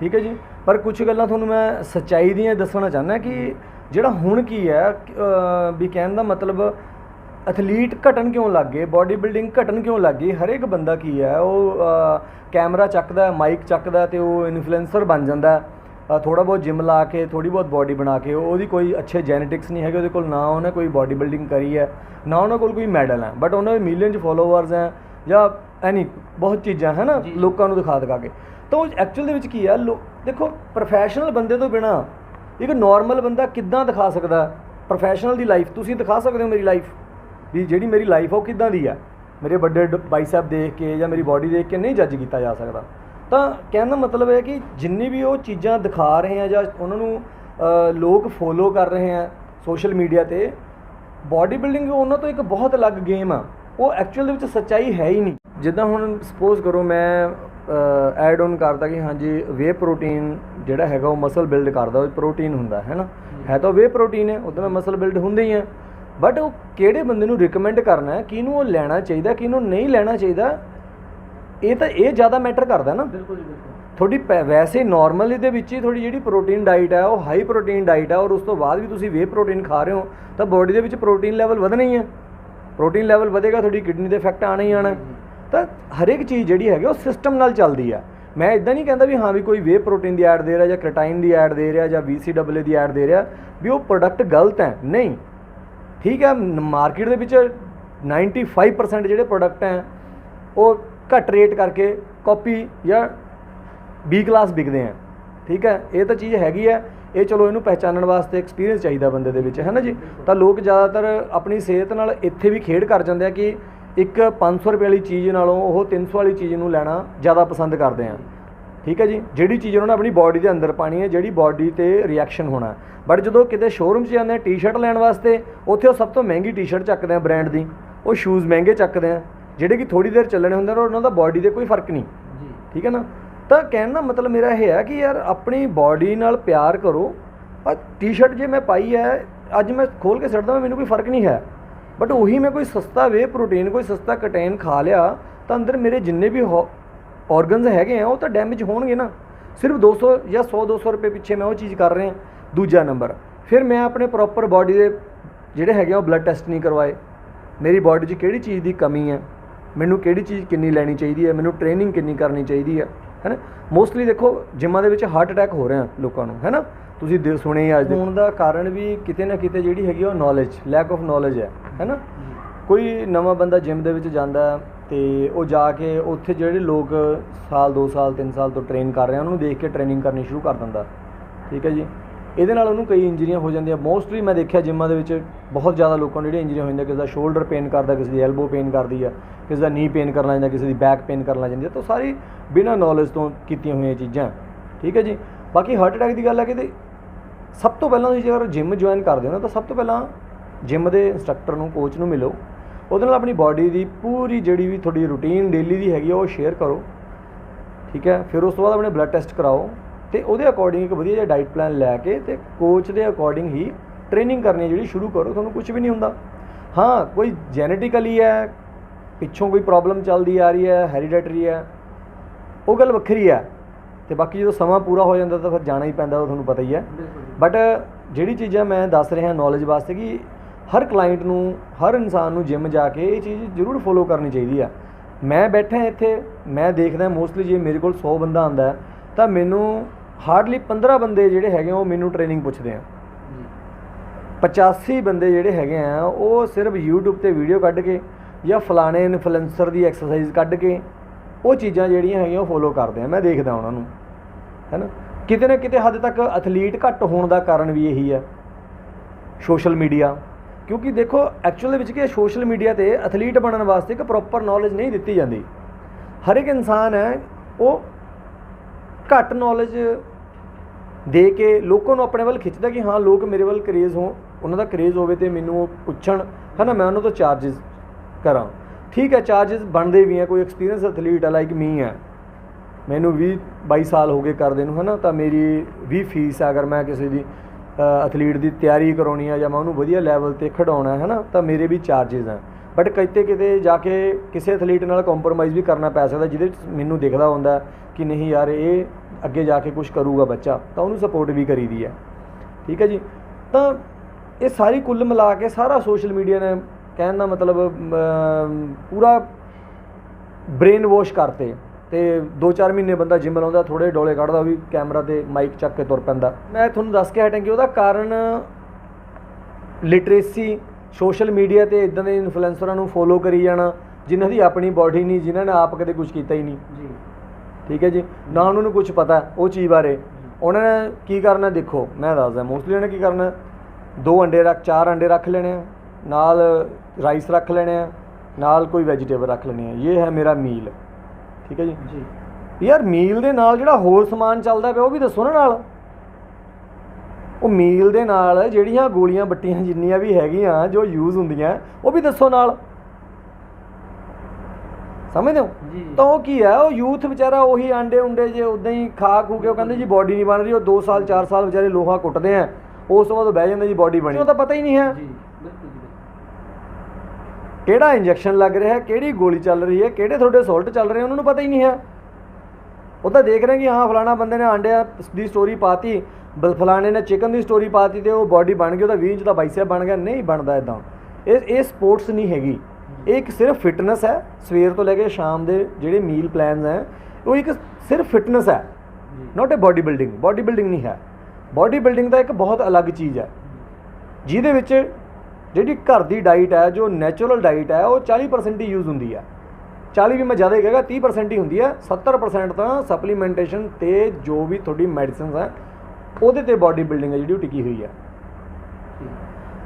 ਠੀਕ ਹੈ ਜੀ? ਪਰ ਕੁਝ ਗੱਲਾਂ ਤੁਹਾਨੂੰ ਮੈਂ ਸੱਚਾਈ ਦੀਆਂ ਦੱਸਣਾ ਚਾਹੁੰਦਾ ਕਿ ਜਿਹੜਾ ਹੁਣ ਕੀ ਹੈ ਵੀ ਕਹਿਣ ਦਾ ਮਤਲਬ ਐਥਲੀਟ ਘਟਣ ਕਿਉਂ ਲੱਗ ਗਏ? ਬਾਡੀ ਬਿਲਡਿੰਗ ਘਟਣ ਕਿਉਂ ਲੱਗ ਗਈ? ਹਰੇਕ ਬੰਦਾ ਕੀ ਹੈ? ਉਹ ਕੈਮਰਾ ਚੱਕਦਾ ਮਾਈਕ ਚੱਕਦਾ ਤੇ ਉਹ ਇਨਫਲੂਐਂਸਰ ਬਣ ਜਾਂਦਾ ਥੋੜਾ ਬਹੁਤ ਜਿਮ ਲਾ ਕੇ ਥੋੜੀ ਬਹੁਤ ਬਾਡੀ ਬਣਾ ਕੇ ਉਹਦੀ ਕੋਈ ਅੱਛੇ ਜੈਨੇਟਿਕਸ ਨਹੀਂ ਹੈਗੇ ਉਹਦੇ ਕੋਲ ਨਾ ਉਹਨੇ ਕੋਈ ਬਾਡੀ ਬਿਲਡਿੰਗ ਕਰੀ ਹੈ ਨਾ ਉਹਨਾਂ ਕੋਲ ਕੋਈ ਮੈਡਲ ਹੈ। ਬਟ ਉਹਨਾਂ ਦੇ ਮਿਲੀਅਨ ਚ ਫੋਲੋਵਰਸ ਹੈ ਜਾਂ ਐਨੀ ਬਹੁਤ ਚੀਜ਼ਾਂ ਹੈ ਨਾ। ਲੋਕਾਂ ਨੂੰ ਦਿਖਾ ਦਿਖਾ ਕੇ। ਤਾਂ ਉਹ ਐਕਚੁਅਲ ਦੇ ਵਿੱਚ ਕੀ ਹੈ? ਦੇਖੋ ਪ੍ਰੋਫੈਸ਼ਨਲ ਬੰਦੇ ਤੋਂ ਬਿਨਾ ਇੱਕ ਨਾਰਮਲ ਬੰਦਾ ਕਿੱਦਾਂ ਦਿਖਾ ਸਕਦਾ? ਪ੍ਰੋਫੈਸ਼ਨਲ ਦੀ ਲਾਈਫ ਤੁਸੀਂ ਦਿਖਾ ਸਕਦੇ ਹੋ ਮੇਰੀ ਲਾਈਫ ਵੀ ਜਿਹੜੀ ਮੇਰੀ ਲਾਈਫ ਉਹ ਕਿੱਦਾਂ ਦੀ ਆ? ਮੇਰੇ ਵੱਡੇ ਬਾਈਸੈਪ ਦੇਖ ਕੇ ਜਾਂ ਮੇਰੀ ਬਾਡੀ ਦੇਖ ਕੇ ਨਹੀਂ ਜੱਜ ਕੀਤਾ ਜਾ ਸਕਦਾ। ਤਾਂ ਕਹਿਣ ਦਾ ਮਤਲਬ ਹੈ ਕਿ ਜਿੰਨੀ ਵੀ ਉਹ ਚੀਜ਼ਾਂ ਦਿਖਾ ਰਹੇ ਆ ਜਾਂ ਉਹਨਾਂ ਨੂੰ ਲੋਕ ਫੋਲੋ ਕਰ ਰਹੇ ਆ ਸੋਸ਼ਲ ਮੀਡੀਆ ਤੇ ਬਾਡੀ ਬਿਲਡਿੰਗ ਉਹਨਾਂ ਤੋਂ ਇੱਕ ਬਹੁਤ ਅਲੱਗ ਗੇਮ ਆ। ਉਹ ਐਕਚੁਅਲ ਦੇ ਵਿੱਚ ਸੱਚਾਈ ਹੈ ਹੀ ਨਹੀਂ। ਜਿੱਦਾਂ ਹੁਣ ਸਪੋਜ਼ ਕਰੋ ਮੈਂ ਐਡ ਆਨ ਕਰਦਾ ਕਿ ਹਾਂਜੀ ਵੇ ਪ੍ਰੋਟੀਨ ਜਿਹੜਾ ਹੈਗਾ ਉਹ ਮਸਲ ਬਿਲਡ ਕਰਦਾ ਉਹ ਪ੍ਰੋਟੀਨ ਹੁੰਦਾ ਹੈ ਨਾ? ਹੈ। ਤਾਂ ਵੇ ਪ੍ਰੋਟੀਨ ਹੈ ਉਹਦੇ ਨਾਲ ਮਸਲ ਬਿਲਡ ਹੁੰਦੇ ਹੀ ਆ। ਬਟ ਉਹ ਕਿਹੜੇ ਬੰਦੇ ਨੂੰ ਰეკਮੈਂਡ ਕਰਨਾ ਹੈ? ਕਿਹਨੂੰ ਉਹ ਲੈਣਾ ਚਾਹੀਦਾ ਕਿਹਨੂੰ ਨਹੀਂ ਲੈਣਾ ਚਾਹੀਦਾ? ਇਹ ਤਾਂ ਇਹ ਜ਼ਿਆਦਾ ਮੈਟਰ ਕਰਦਾ ਨਾ। ਬਿਲਕੁਲ ਬਿਲਕੁਲ। ਤੁਹਾਡੀ ਵੈਸੇ ਨਾਰਮਲ ਇਹਦੇ ਵਿੱਚ ਹੀ ਤੁਹਾਡੀ ਜਿਹੜੀ ਪ੍ਰੋਟੀਨ ਡਾਈਟ ਹੈ ਉਹ ਹਾਈ ਪ੍ਰੋਟੀਨ ਡਾਈਟ ਹੈ ਔਰ ਉਸ ਤੋਂ ਬਾਅਦ ਵੀ ਤੁਸੀਂ ਵੇ ਪ੍ਰੋਟੀਨ ਖਾ ਰਹੇ ਹੋ ਤਾਂ ਬੋਡੀ ਦੇ ਵਿੱਚ ਪ੍ਰੋਟੀਨ ਲੈਵਲ ਵਧਣਾ ਹੀ। ਹੈ ਪ੍ਰੋਟੀਨ ਲੈਵਲ ਵਧੇਗਾ ਤੁਹਾਡੀ ਕਿਡਨੀ ਦੇ ਇਫੈਕਟ ਆਣਾ ਹੀ ਆਣਾ ਤਾਂ ਹਰੇਕ ਚੀਜ਼ ਜਿਹੜੀ ਹੈਗੀ ਉਹ ਸਿਸਟਮ ਨਾਲ ਚੱਲਦੀ ਆ। ਮੈਂ ਇਦਾਂ ਨਹੀਂ ਕਹਿੰਦਾ ਵੀ ਹਾਂ ਵੀ ਕੋਈ ਵੇ ਪ੍ਰੋਟੀਨ ਦੀ ਐਡ ਦੇ ਰਿਹਾ ਜਾਂ ਕ੍ਰੇਟਾਈਨ ਦੀ ਐਡ ਦੇ ਰਿਹਾ ਜਾਂ VCAA ਦੀ ਐਡ ਦੇ ਰਿਹਾ ਵੀ ਉਹ ਪ੍ਰੋਡਕਟ ਗਲਤ ਹੈ। ਨਹੀਂ। ਠੀਕ ਹੈ ਮਾਰਕੀਟ ਦੇ ਵਿੱਚ 95% ਜਿਹੜੇ ਪ੍ਰੋਡਕਟ ਹੈ, ਉਹ ਘੱਟ ਰੇਟ ਕਰਕੇ ਕਾਪੀ ਜਾਂ ਬੀ ਕਲਾਸ ਵਿਕਦੇ ਆ ਠੀਕ ਹੈ, ਇਹ ਤਾਂ ਚੀਜ਼ ਹੈਗੀ ਹੈ, ਇਹ ਚਲੋ ਇਹਨੂੰ ਪਹਿਚਾਨਣ ਵਾਸਤੇ ਐਕਸਪੀਰੀਅੰਸ ਚਾਹੀਦਾ ਬੰਦੇ ਦੇ ਵਿੱਚ, ਹੈ ਨਾ ਜੀ? ਤਾਂ ਲੋਕ ਜ਼ਿਆਦਾਤਰ ਆਪਣੀ ਸਿਹਤ ਨਾਲ ਇੱਥੇ ਵੀ ਖੇਡ ਕਰ ਜਾਂਦੇ ਆ ਕਿ ਇੱਕ 500 ਰੁਪਏ ਵਾਲੀ ਚੀਜ਼ ਨਾਲੋਂ ਉਹ 300 ਵਾਲੀ ਚੀਜ਼ ਨੂੰ ਲੈਣਾ ਜ਼ਿਆਦਾ ਪਸੰਦ ਕਰਦੇ ਆ। ਠੀਕ ਹੈ ਜੀ? ਜਿਹੜੀ ਚੀਜ਼ ਉਹਨਾਂ ਨੇ ਆਪਣੀ ਬਾਡੀ ਦੇ ਅੰਦਰ ਪਾਣੀ ਹੈ ਜਿਹੜੀ ਬਾਡੀ ਤੇ ਰਿਐਕਸ਼ਨ ਹੋਣਾ। ਬਟ ਜਦੋਂ ਕਿਤੇ ਸ਼ੋਰੂਮ 'ਚ ਜਾਂਦੇ ਆ ਟੀ-ਸ਼ਰਟ ਲੈਣ ਵਾਸਤੇ ਉੱਥੇ ਉਹ ਸਭ ਤੋਂ ਮਹਿੰਗੀ ਟੀ-ਸ਼ਰਟ ਚੱਕਦੇ ਆ ਬ੍ਰਾਂਡ ਦੀ। ਉਹ ਸ਼ੂਜ਼ ਮਹਿੰਗੇ ਚੱਕਦੇ ਆ। ਜਿਹੜੇ ਕਿ ਥੋੜੀ ਦੇਰ ਚੱਲਣੇ ਹੁੰਦੇ ਨੇ ਔਰ ਉਹਨਾਂ ਦਾ ਬਾਡੀ ਦੇ ਕੋਈ ਫ਼ਰਕ ਨਹੀਂ। ਜੀ। ਠੀਕ ਹੈ ਨਾ? ਤਾਂ ਕਹਿਣ ਦਾ ਮਤਲਬ ਮੇਰਾ ਇਹ ਹੈ ਕਿ ਯਾਰ ਆਪਣੀ ਬਾਡੀ ਨਾਲ ਪਿਆਰ ਕਰੋ। ਆ ਟੀ-ਸ਼ਰਟ ਜੇ ਮੈਂ ਪਾਈ ਹੈ ਅੱਜ ਮੈਂ ਖੋਲ ਕੇ ਛੱਡਦਾ ਮੈਨੂੰ ਕੋਈ ਫ਼ਰਕ ਨਹੀਂ ਹੈ। ਬਟ ਉਹੀ ਮੈਂ ਕੋਈ ਸਸਤਾ ਵੇ ਪ੍ਰੋਟੀਨ ਕੋਈ ਸਸਤਾ ਕਟੇਨ ਖਾ ਲਿਆ ਤਾਂ ਅੰਦਰ ਮੇਰੇ ਜਿੰਨੇ ਵੀ ਆਰਗਨਸ ਹੈਗੇ ਆ ਉਹ ਤਾਂ ਡੈਮੇਜ ਹੋਣਗੇ ਨਾ। ਸਿਰਫ 200 ਜਾਂ 100 200 ਰੁਪਏ ਪਿੱਛੇ ਮੈਂ ਉਹ ਚੀਜ਼ ਕਰ ਰਿਹਾ ਦੂਜਾ ਨੰਬਰ ਫਿਰ ਮੈਂ ਆਪਣੇ ਪ੍ਰੋਪਰ ਬਾਡੀ ਦੇ ਜਿਹੜੇ ਹੈਗੇ ਉਹ ਬਲੱਡ ਟੈਸਟ ਨਹੀਂ ਕਰਵਾਏ। ਮੇਰੀ ਬਾਡੀ 'ਚ ਕਿਹੜੀ ਚੀਜ਼ ਦੀ ਕਮੀ ਹੈ ਮੈਨੂੰ ਕਿਹੜੀ ਚੀਜ਼ ਕਿੰਨੀ ਲੈਣੀ ਚਾਹੀਦੀ ਹੈ ਮੈਨੂੰ ਟ੍ਰੇਨਿੰਗ ਕਿੰਨੀ ਕਰਨੀ ਚਾਹੀਦੀ ਹੈ ਹੈਨਾ? ਮੋਸਟਲੀ ਦੇਖੋ ਜਿੰਮਾਂ ਦੇ ਵਿੱਚ ਹਾਰਟ ਅਟੈਕ ਹੋ ਰਹੇ ਆ ਲੋਕਾਂ ਨੂੰ ਹੈਨਾ? ਤੁਸੀਂ ਦੇ ਸੁਣੇ ਅੱਜ ਹੋਣ ਦਾ ਕਾਰਨ ਵੀ ਕਿਤੇ ਨਾ ਕਿਤੇ ਜਿਹੜੀ ਹੈਗੀ ਉਹ ਨੌਲੇਜ ਲੈਕ ਆਫ ਨੌਲੇਜ ਹੈ ਹੈਨਾ? ਕੋਈ ਨਵਾਂ ਬੰਦਾ ਜਿਮ ਦੇ ਵਿੱਚ ਜਾਂਦਾ ਤੇ ਉਹ ਜਾ ਕੇ ਉੱਥੇ ਜਿਹੜੇ ਲੋਕ ਸਾਲ 2 ਸਾਲ 3 ਸਾਲ ਤੋਂ ਟ੍ਰੇਨ ਕਰ ਰਹੇ ਆ, ਉਹਨਾਂ ਨੂੰ ਦੇਖ ਕੇ ਟ੍ਰੇਨਿੰਗ ਕਰਨੀ ਸ਼ੁਰੂ ਕਰ ਦਿੰਦਾ। ਠੀਕ ਹੈ ਜੀ? ਇਹਦੇ ਨਾਲ ਉਹਨੂੰ ਕਈ ਇੰਜਰੀਆਂ ਹੋ ਜਾਂਦੀਆਂ। ਮੋਸਟਲੀ ਮੈਂ ਦੇਖਿਆ ਜਿੰਮਾਂ ਦੇ ਵਿੱਚ ਬਹੁਤ ਜ਼ਿਆਦਾ ਲੋਕਾਂ ਨੂੰ ਜਿਹੜੀਆਂ ਇੰਜਰੀਆਂ ਹੋ ਜਾਂਦੀਆਂ, ਕਿਸੇ ਦਾ ਸ਼ੋਲਡਰ ਪੇਨ ਕਰਦਾ, ਕਿਸੇ ਦੀ ਐਲਬੋ ਪੇਨ ਕਰਦੀ ਆ, ਕਿਸੇ ਦਾ ਨੀ ਪੇਨ ਕਰਨ ਲੱਗ ਜਾਂਦਾ ਕਿਸੇ ਦੀ ਬੈਕ ਪੇਨ ਕਰਨ ਲੱਗ ਜਾਂਦੀ ਆ, ਤਾਂ ਸਾਰੀ ਬਿਨਾਂ ਨੌਲੇਜ ਤੋਂ ਕੀਤੀਆਂ ਹੋਈਆਂ ਚੀਜ਼ਾਂ। ਠੀਕ ਹੈ ਜੀ? ਬਾਕੀ ਹਾਰਟ ਅਟੈਕ ਦੀ ਗੱਲ ਹੈ ਕਿ ਤੇ ਸਭ ਤੋਂ ਪਹਿਲਾਂ ਤੁਸੀਂ ਜੇਕਰ ਜਿਮ ਜੁਆਇਨ ਕਰਦੇ ਹੋ ਨਾ, ਤਾਂ ਸਭ ਤੋਂ ਪਹਿਲਾਂ ਜਿਮ ਦੇ ਇੰਸਟ੍ਰਕਟਰ ਨੂੰ ਕੋਚ ਨੂੰ ਮਿਲੋ। ਉਹਦੇ ਨਾਲ ਆਪਣੀ ਬਾਡੀ ਦੀ ਪੂਰੀ ਜਿਹੜੀ ਵੀ ਤੁਹਾਡੀ ਰੂਟੀਨ ਡੇਲੀ ਦੀ ਹੈਗੀ ਉਹ ਸ਼ੇਅਰ ਕਰੋ। ਠੀਕ ਹੈ? ਫਿਰ ਉਸ ਤੋਂ ਬਾਅਦ ਆਪਣੇ ਬਲੱਡ ਟੈਸਟ ਕਰਾਓ ਤੇ ਉਹਦੇ ਅਕੋਰਡਿੰਗ ਇੱਕ ਵਧੀਆ ਜਿਹਾ ਡਾਈਟ ਪਲਾਨ ਲੈ ਕੇ ਤੇ ਕੋਚ ਦੇ ਅਕੋਰਡਿੰਗ ਹੀ ਟ੍ਰੇਨਿੰਗ ਕਰਨੀ ਹੈ ਜਿਹੜੀ ਸ਼ੁਰੂ ਕਰੋ ਤੁਹਾਨੂੰ ਕੁਝ ਵੀ ਨਹੀਂ ਹੁੰਦਾ। ਹਾਂ ਕੋਈ ਜੈਨੇਟਿਕਲੀ ਹੈ ਪਿੱਛੋਂ ਕੋਈ ਪ੍ਰੋਬਲਮ ਚੱਲਦੀ ਆ ਰਹੀ ਹੈ ਹੈਰੀਡੈਟਰੀ ਹੈ ਉਹ ਗੱਲ ਵੱਖਰੀ ਹੈ। ਤੇ ਬਾਕੀ ਜਦੋਂ ਸਮਾਂ ਪੂਰਾ ਹੋ ਜਾਂਦਾ ਤਾਂ ਫਿਰ ਜਾਣਾ ਹੀ ਪੈਂਦਾ ਉਹ ਤੁਹਾਨੂੰ ਪਤਾ ਹੀ ਹੈ। ਬਟ ਜਿਹੜੀ ਚੀਜ਼ਾਂ ਮੈਂ ਦੱਸ ਰਿਹਾ ਨੌਲੇਜ ਵਾਸਤੇ ਕਿ ਹਰ ਕਲਾਇੰਟ ਨੂੰ ਹਰ ਇਨਸਾਨ ਨੂੰ ਜਿਮ ਜਾ ਕੇ ਇਹ ਚੀਜ਼ ਜ਼ਰੂਰ ਫੋਲੋ ਕਰਨੀ ਚਾਹੀਦੀ ਆ। ਮੈਂ ਬੈਠਾ ਇੱਥੇ ਮੈਂ ਦੇਖਦਾ ਮੋਸਟਲੀ ਜੇ ਮੇਰੇ ਕੋਲ 100 ਬੰਦਾ ਆਂਦਾ ਤਾਂ ਮੈਨੂੰ ਹਾਰਡਲੀ 15 ਬੰਦੇ ਜਿਹੜੇ ਹੈਗੇ ਆ, ਉਹ ਮੈਨੂੰ ਟ੍ਰੇਨਿੰਗ ਪੁੱਛਦੇ ਆ। ਜੀ 85 ਬੰਦੇ ਜਿਹੜੇ ਹੈਗੇ ਆ ਉਹ ਸਿਰਫ YouTube ਤੇ ਵੀਡੀਓ ਕੱਢ ਕੇ ਜਾਂ ਫਲਾਣੇ ਇਨਫਲੂਐਂਸਰ ਦੀ ਐਕਸਰਸਾਈਜ਼ ਕੱਢ ਕੇ ਉਹ ਚੀਜ਼ਾਂ ਜਿਹੜੀਆਂ ਹੈਗੀਆਂ ਉਹ ਫੋਲੋ ਕਰਦੇ ਆ। ਮੈਂ ਦੇਖਦਾ ਉਹਨਾਂ ਨੂੰ ਹੈਨਾ? ਕਿਤੇ ਨਾ ਕਿਤੇ ਹੱਦ ਤੱਕ ਐਥਲੀਟ ਘੱਟ ਹੋਣ ਦਾ ਕਾਰਨ ਵੀ ਇਹੀ ਹੈ ਸੋਸ਼ਲ ਮੀਡੀਆ ਕਿਉਂਕਿ ਦੇਖੋ ਐਕਚੁਅਲ ਦੇ ਵਿੱਚ ਕਿ ਸੋਸ਼ਲ ਮੀਡੀਆ ਤੇ ਐਥਲੀਟ ਬਣਨ ਵਾਸਤੇ ਇੱਕ ਪ੍ਰੋਪਰ ਨੌਲੇਜ ਨਹੀਂ ਦਿੱਤੀ ਜਾਂਦੀ। ਹਰ ਇੱਕ ਇਨਸਾਨ ਹੈ, ਉਹ ਘੱਟ ਨੌਲੇਜ ਦੇ ਕੇ ਲੋਕਾਂ ਨੂੰ ਆਪਣੇ ਵੱਲ ਖਿੱਚਦਾ ਕਿ ਹਾਂ, ਲੋਕ ਮੇਰੇ ਵੱਲ ਕਰੇਜ਼ ਹੋ ਉਹਨਾਂ ਦਾ ਕਰੇਜ਼ ਹੋਵੇ ਤੇ ਮੈਨੂੰ ਉਹ ਪੁੱਛਣ ਹਨਾ ਮੈਂ ਉਹਨਾਂ ਤੋਂ ਚਾਰजेस ਕਰਾਂ। ਠੀਕ ਹੈ ਚਾਰजेस ਬਣਦੇ ਵੀ ਆ ਕੋਈ ਐਕਸਪੀਰੀਅੰਸ ਐਥਲੀਟ ਆ ਲਾਈਕ ਮੀ ਹੈ। ਮੈਨੂੰ 20 22 ਸਾਲ ਹੋ ਗਏ ਕਰਦੇ ਨੂੰ ਹਨਾ ਤਾਂ ਮੇਰੀ ਵੀ ਫੀਸ ਹੈ, ਅਗਰ ਮੈਂ ਕਿਸੇ ਦੀ ਐਥਲੀਟ ਦੀ ਤਿਆਰੀ ਕਰਾਉਣੀ ਹੈ ਜਾਂ ਮੈਂ ਉਹਨੂੰ ਵਧੀਆ ਲੈਵਲ ਤੇ ਖਿਡਾਉਣਾ ਹੈ ਨਾ ਤਾਂ ਮੇਰੇ ਵੀ ਚਾਰजेस ਹੈ ਬਟ ਕਿਤੇ ਕਿਤੇ ਜਾ ਕੇ ਕਿਸੇ ਐਥਲੀਟ ਨਾਲ ਕੰਪਰੋਮਾਈਜ਼ ਵੀ ਕਰਨਾ ਪੈ ਸਕਦਾ, ਜਿਹਦੇ 'ਚ ਮੈਨੂੰ ਦਿਖਦਾ ਹੁੰਦਾ ਕਿ ਨਹੀਂ ਯਾਰ, ਇਹ ਅੱਗੇ ਜਾ ਕੇ ਕੁਝ ਕਰੂਗਾ ਬੱਚਾ, ਤਾਂ ਉਹਨੂੰ ਸਪੋਰਟ ਵੀ ਕਰੀਦੀ ਹੈ ਠੀਕ ਹੈ ਜੀ? ਤਾਂ ਇਹ ਸਾਰੀ ਕੁੱਲ ਮਿਲਾ ਕੇ ਸਾਰਾ ਸੋਸ਼ਲ ਮੀਡੀਆ ਨੇ ਕਹਿਣ ਦਾ ਮਤਲਬ ਪੂਰਾ ਬ੍ਰੇਨ ਵਾਸ਼ ਕਰਤੇ। ਤੇ 2-4 ਮਹੀਨੇ ਬੰਦਾ ਜਿਮ ਲਾਉਂਦਾ ਥੋੜੇ ਡੋਲੇ ਕੱਢਦਾ ਵੀ ਕੈਮਰਾ ਤੇ ਮਾਈਕ ਚੱਕ ਕੇ ਤੁਰ ਪੈਂਦਾ। ਮੈਂ ਤੁਹਾਨੂੰ ਦੱਸ ਕੇ ਹਟਾਂ ਕਿ ਉਹਦਾ ਕਾਰਨ ਲਿਟਰੇਸੀ ਸੋਸ਼ਲ ਮੀਡੀਆ ਤੇ ਇਦਾਂ ਦੇ ਇਨਫਲੂਐਂਸਰਾਂ ਨੂੰ ਫੋਲੋ ਕਰੀ ਜਾਣਾ ਜਿਨ੍ਹਾਂ ਦੀ ਆਪਣੀ ਬਾਡੀ ਨਹੀਂ ਜਿਨ੍ਹਾਂ ਨੇ ਆਪ ਕਦੇ ਕੁਝ ਕੀਤਾ ਹੀ ਨਹੀਂ। ਜੀ। ਠੀਕ ਹੈ ਜੀ? ਨਾ ਉਹਨਾਂ ਨੂੰ ਕੁਝ ਪਤਾ ਉਹ ਚੀਜ਼ ਬਾਰੇ। ਉਹਨਾਂ ਨੇ ਕੀ ਕਰਨਾ ਦੇਖੋ ਮੈਂ ਦੱਸਦਾ ਮੋਸਟਲੀ ਉਹਨੇ ਕੀ ਕਰਨਾ ਦੋ ਅੰਡੇ ਰੱਖ ਚਾਰ ਅੰਡੇ ਰੱਖ ਲੈਣੇ ਆ ਨਾਲ ਰਾਈਸ ਰੱਖ ਲੈਣੇ ਆ ਨਾਲ ਕੋਈ ਵੈਜੀਟੇਬਲ ਰੱਖ ਲੈਣੇ ਆ। ਇਹ ਹੈ ਮੇਰਾ ਮੀਲ ਠੀਕ ਹੈ ਜੀ? ਜੀ। ਯਾਰ ਮੀਲ ਦੇ ਨਾਲ ਜਿਹੜਾ ਹੋਰ ਸਮਾਨ ਚੱਲਦਾ ਪਿਆ ਉਹ ਵੀ ਦੱਸੋ ਨਾ ਨਾਲ। ਉਹ ਮੀਲ ਦੇ ਨਾਲ ਜਿਹੜੀਆਂ ਗੋਲੀਆਂ ਬੱਟੀਆਂ ਜਿੰਨੀਆਂ ਵੀ ਹੈਗੀਆਂ ਜੋ ਯੂਜ਼ ਹੁੰਦੀਆਂ ਉਹ ਵੀ ਦੱਸੋ ਨਾਲ। ਸਮਝਦੇ ਹੋ? ਤਾਂ ਉਹ ਕੀ ਹੈ? ਉਹ ਯੂਥ ਵਿਚਾਰਾ ਉਹੀ ਆਂਡੇ ਉਂਡੇ ਜੇ ਉਦਾਂ ਹੀ ਖਾ ਖੂ ਕੇ ਉਹ ਕਹਿੰਦੇ ਜੀ ਬਾਡੀ ਨਹੀਂ ਬਣ ਰਹੀ ਉਹ 2 ਸਾਲ 4 ਸਾਲ ਵਿਚਾਰੇ ਲੋਹਾ ਕੁੱਟਦੇ ਆ। ਉਸ ਤੋਂ ਬਾਅਦ ਉਹ ਬਹਿ ਜਾਂਦੇ ਜੀ ਬਾਡੀ ਬਣੀ। ਉਹ ਤਾਂ ਪਤਾ ਹੀ ਨਹੀਂ ਹੈ। ਕਿਹੜਾ ਇੰਜੈਕਸ਼ਨ ਲੱਗ ਰਿਹਾ, ਕਿਹੜੀ ਗੋਲੀ ਚੱਲ ਰਹੀ ਹੈ, ਕਿਹੜੇ ਤੁਹਾਡੇ ਸੋਲਟ ਚੱਲ ਰਹੇ, ਉਹਨਾਂ ਨੂੰ ਪਤਾ ਹੀ ਨਹੀਂ ਹੈ। ਉਹ ਤਾਂ ਦੇਖ ਰਹੇ ਕਿ ਹਾਂ, ਫਲਾਣਾ ਬੰਦੇ ਨੇ ਆਂਡਿਆਂ ਦੀ ਸਟੋਰੀ ਪਾਤੀ, ਬਲ, ਫਲਾਣੇ ਨੇ ਚਿਕਨ ਦੀ ਸਟੋਰੀ ਪਾਤੀ ਤੇ ਉਹ ਬਾਡੀ ਬਣ ਗਈ, ਉਹਦਾ 20 ਇੰਚ ਦਾ ਬਾਈਸੈਪ ਬਣ ਗਿਆ, ਨਹੀਂ ਬਣਦਾ ਇਦਾਂ ਇਹ ਇਹ ਸਪੋਰਟਸ ਨਹੀਂ ਹੈਗੀ। ਇਹ ਇੱਕ ਸਿਰਫ ਫਿਟਨੈਸ ਹੈ। ਸਵੇਰ ਤੋਂ ਲੈ ਕੇ ਸ਼ਾਮ ਦੇ ਜਿਹੜੇ ਮੀਲ ਪਲਾਨਸ ਹੈ, ਉਹ ਇੱਕ ਸਿਰਫ ਫਿਟਨੈਸ ਹੈ। ਜੀ not a body building body building ਨਹੀਂ ਹੈ। ਬਾਡੀ ਬਿਲਡਿੰਗ ਦਾ ਇੱਕ ਬਹੁਤ ਅਲੱਗ ਚੀਜ਼ ਹੈ। ਜਿਹਦੇ ਵਿੱਚ ਜਿਹੜੀ ਘਰ ਦੀ ਡਾਈਟ ਹੈ ਜੋ ਨੈਚੁਰਲ ਡਾਈਟ ਹੈ ਉਹ 40% ਹੀ ਯੂਜ਼ ਹੁੰਦੀ ਹੈ। 40 ਵੀ ਮੈਂ ਜ਼ਿਆਦਾ ਹੀ ਕਹਾਂਗਾ 30% ਹੀ ਹੁੰਦੀ ਹੈ। 70% ਤਾਂ ਸਪਲੀਮੈਂਟੇਸ਼ਨ ਤੇ ਜੋ ਵੀ ਤੁਹਾਡੀ ਮੈਡੀਸਿਨਸ ਹੈ ਉਹਦੇ ਤੇ ਬਾਡੀ ਬਿਲਡਿੰਗ ਹੈ ਜਿਹੜੀ ਉਹ ਟਿਕੀ ਹੋਈ ਹੈ।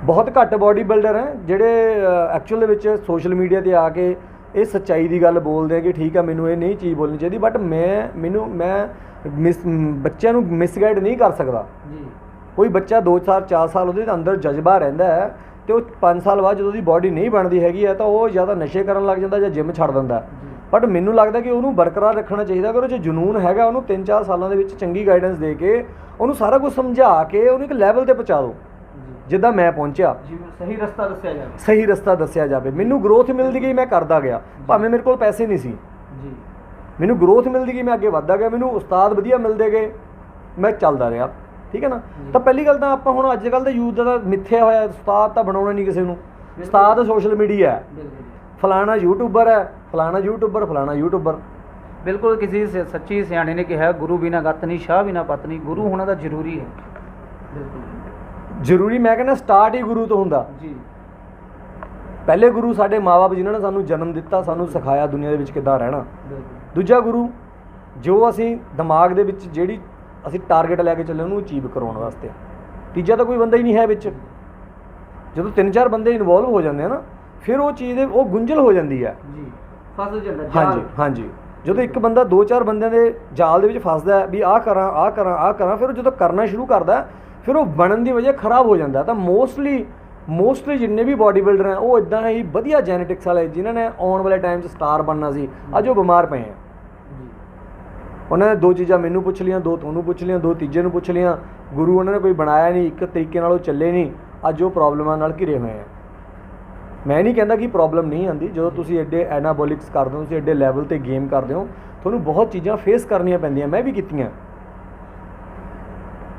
ਬਹੁਤ ਘੱਟ ਬਾਡੀ ਬਿਲਡਰ ਹੈ ਜਿਹੜੇ ਐਕਚੁਅਲ ਦੇ ਵਿੱਚ ਸੋਸ਼ਲ ਮੀਡੀਆ ਤੇ ਆ ਕੇ ਇਹ ਸੱਚਾਈ ਦੀ ਗੱਲ ਬੋਲਦੇ ਆ ਕਿ ਠੀਕ ਆ ਮੈਨੂੰ ਇਹ ਨਹੀਂ ਚੀਜ਼ ਬੋਲਣੀ ਚਾਹੀਦੀ ਬਟ ਮੈਂ ਮੈਨੂੰ ਮੈਂ ਮਿਸ ਬੱਚਿਆਂ ਨੂੰ ਮਿਸਗਾਈਡ ਨਹੀਂ ਕਰ ਸਕਦਾ। ਜੀ। ਕੋਈ ਬੱਚਾ 2 ਸਾਲ 4 ਸਾਲ ਉਹਦੇ ਅੰਦਰ ਜਜ਼ਬਾ ਰਹਿੰਦਾ ਹੈ ਤੇ ਉਹ 5 ਸਾਲ ਬਾਅਦ ਜਦੋਂ ਉਹਦੀ ਬਾਡੀ ਨਹੀਂ ਬਣਦੀ ਹੈਗੀ ਹੈ ਤਾਂ ਉਹ ਜ਼ਿਆਦਾ ਨਸ਼ੇ ਕਰਨ ਲੱਗ ਜਾਂਦਾ ਜਾਂ ਜਿਮ ਛੱਡ ਦਿੰਦਾ। ਬਟ ਮੈਨੂੰ ਲੱਗਦਾ ਕਿ ਉਹਨੂੰ ਬਰਕਰਾਰ ਰੱਖਣਾ ਚਾਹੀਦਾ ਅਗਰ ਉਹ 'ਚ ਜਨੂਨ ਹੈਗਾ ਉਹਨੂੰ 3-4 ਸਾਲਾਂ ਦੇ ਵਿੱਚ ਚੰਗੀ ਗਾਈਡੈਂਸ ਦੇ ਕੇ ਉਹਨੂੰ ਸਾਰਾ ਕੁਝ ਸਮਝਾ ਕੇ ਉਹਨੂੰ ਇੱਕ ਲੈਵਲ ਤੇ ਪਹੁੰਚਾ ਦਿਓ। ਜਿੱਦਾਂ ਮੈਂ ਪਹੁੰਚਿਆ। ਸਹੀ ਰਸਤਾ ਦੱਸਿਆ ਜਾਵੇ। ਸਹੀ ਰਸਤਾ ਦੱਸਿਆ ਜਾਵੇ। ਮੈਨੂੰ ਗਰੋਥ ਮਿਲਦੀ ਗਈ ਮੈਂ ਕਰਦਾ ਗਿਆ। ਭਾਵੇਂ ਮੇਰੇ ਕੋਲ ਪੈਸੇ ਨਹੀਂ ਸੀ। ਜੀ। ਮੈਨੂੰ ਗਰੋਥ ਮਿਲਦੀ ਗਈ ਮੈਂ ਅੱਗੇ ਵਧਦਾ ਗਿਆ। ਮੈਨੂੰ ਉਸਤਾਦ ਵਧੀਆ ਮਿਲਦੇ ਗਏ। ਮੈਂ ਚੱਲਦਾ ਰਿਹਾ। ਠੀਕ ਹੈ ਨਾ। ਤਾਂ ਪਹਿਲੀ ਗੱਲ ਤਾਂ ਆਪਾਂ ਹੁਣ ਅੱਜ ਕੱਲ ਦੇ ਯੂਥ ਦਾ ਮਿੱਥਿਆ ਹੋਇਆ ਉਸਤਾਦ ਤਾਂ ਬਣਾਉਣਾ ਨਹੀਂ ਕਿਸੇ ਨੂੰ। ਉਸਤਾਦ ਸੋਸ਼ਲ ਮੀਡੀਆ ਹੈ। ਫਲਾਣਾ ਯੂਟਿਊਬਰ ਹੈ ਫਲਾਣਾ ਯੂਟਿਊਬਰ ਫਲਾਣਾ ਯੂਟਿਊਬਰ। ਬਿਲਕੁਲ ਕਿਸੇ ਸੱਚੀ ਸਿਆਣੇ ਨੇ ਕਿਹਾ ਗੁਰੂ ਬਿਨਾ ਗਤ ਨਹੀਂ ਸ਼ਾਹ ਬਿਨਾ ਪਤ ਨਹੀਂ ਗੁਰੂ ਹੋਣਾ ਤਾਂ ਜ਼ਰੂਰੀ ਹੈ। ਬਿਲਕੁਲ। ਜ਼ਰੂਰੀ ਮੈਂ ਕਹਿੰਦਾ ਸਟਾਰਟ ਹੀ ਗੁਰੂ ਤੋਂ ਹੁੰਦਾ। ਜੀ। ਪਹਿਲੇ ਗੁਰੂ ਸਾਡੇ ਮਾਪੇ ਜਿਨ੍ਹਾਂ ਨੇ ਸਾਨੂੰ ਜਨਮ ਦਿੱਤਾ ਸਾਨੂੰ ਸਿਖਾਇਆ ਦੁਨੀਆ ਦੇ ਵਿੱਚ ਕਿੱਦਾਂ ਰਹਿਣਾ। ਦੂਜਾ ਗੁਰੂ ਜੋ ਅਸੀਂ ਦਿਮਾਗ ਦੇ ਵਿੱਚ ਜਿਹੜੀ ਅਸੀਂ ਟਾਰਗੇਟ ਲੈ ਕੇ ਚੱਲੇ ਉਹਨੂੰ ਅਚੀਵ ਕਰਾਉਣ ਵਾਸਤੇ। ਤੀਜਾ ਤਾਂ ਕੋਈ ਬੰਦਾ ਹੀ ਨਹੀਂ ਹੈ ਵਿੱਚ। ਜਦੋਂ ਤਿੰਨ ਚਾਰ ਬੰਦੇ ਇਨਵੋਲਵ ਹੋ ਜਾਂਦੇ ਆ ਨਾ ਫਿਰ ਉਹ ਚੀਜ਼ ਦੇ ਉਹ ਗੁੰਝਲ ਹੋ ਜਾਂਦੀ ਹੈ। ਜੀ ਫਸ ਜਾਂਦਾ ਹਾਂਜੀ ਹਾਂਜੀ। ਜਦੋਂ ਇੱਕ ਬੰਦਾ ਦੋ ਚਾਰ ਬੰਦਿਆਂ ਦੇ ਜਾਲ ਦੇ ਵਿੱਚ ਫਸਦਾ ਹੈ ਵੀ ਆਹ ਕਰਾਂ ਆਹ ਕਰਾਂ ਆਹ ਕਰਾਂ ਫਿਰ ਉਹ ਜਦੋਂ ਕਰਨਾ ਸ਼ੁਰੂ ਕਰਦਾ ਫਿਰ ਉਹ ਬਣਨ ਦੀ ਵਜ੍ਹਾ ਖਰਾਬ ਹੋ ਜਾਂਦਾ। ਤਾਂ ਮੋਸਟਲੀ ਮੋਸਟਲੀ ਜਿੰਨੇ ਵੀ ਬਾਡੀ ਬਿਲਡਰ ਹੈ ਉਹ ਇਦਾਂ ਹੀ ਵਧੀਆ ਜੈਨੇਟਿਕਸ ਵਾਲੇ ਜਿਨ੍ਹਾਂ ਨੇ ਆਉਣ ਵਾਲੇ ਟਾਈਮ 'ਚ ਸਟਾਰ ਬਣਨਾ ਸੀ ਅੱਜ ਉਹ ਬਿਮਾਰ ਪਏ ਆ। ਉਹਨਾਂ ਨੇ ਦੋ ਚੀਜ਼ਾਂ ਮੈਨੂੰ ਪੁੱਛ ਲੀਆਂ ਦੋ ਤੁਹਾਨੂੰ ਪੁੱਛ ਲੀਆਂ ਦੋ ਤੀਜੇ ਨੂੰ ਪੁੱਛ ਲੀਆਂ ਗੁਰੂ ਉਹਨਾਂ ਨੇ ਕੋਈ ਬਣਾਇਆ ਨਹੀਂ, ਇੱਕ ਤਰੀਕੇ ਨਾਲ ਉਹ ਚੱਲੇ ਨਹੀਂ। ਅੱਜ ਉਹ ਪ੍ਰੋਬਲਮਾਂ ਨਾਲ ਘਿਰੇ ਹੋਏ ਆ। ਮੈਂ ਨਹੀਂ ਕਹਿੰਦਾ ਕਿ ਪ੍ਰੋਬਲਮ ਨਹੀਂ ਆਉਂਦੀ। ਜਦੋਂ ਤੁਸੀਂ ਐਡੇ ਐਨਾਬੋਲਿਕਸ ਕਰਦੇ ਹੋ, ਤੁਸੀਂ ਐਡੇ ਲੈਵਲ ਤੇ ਗੇਮ ਕਰਦੇ ਹੋ, ਤੁਹਾਨੂੰ ਬਹੁਤ ਚੀਜ਼ਾਂ ਫੇਸ ਕਰਨੀਆਂ ਪੈਂਦੀਆਂ। ਮੈਂ ਵੀ ਕੀਤੀਆਂ।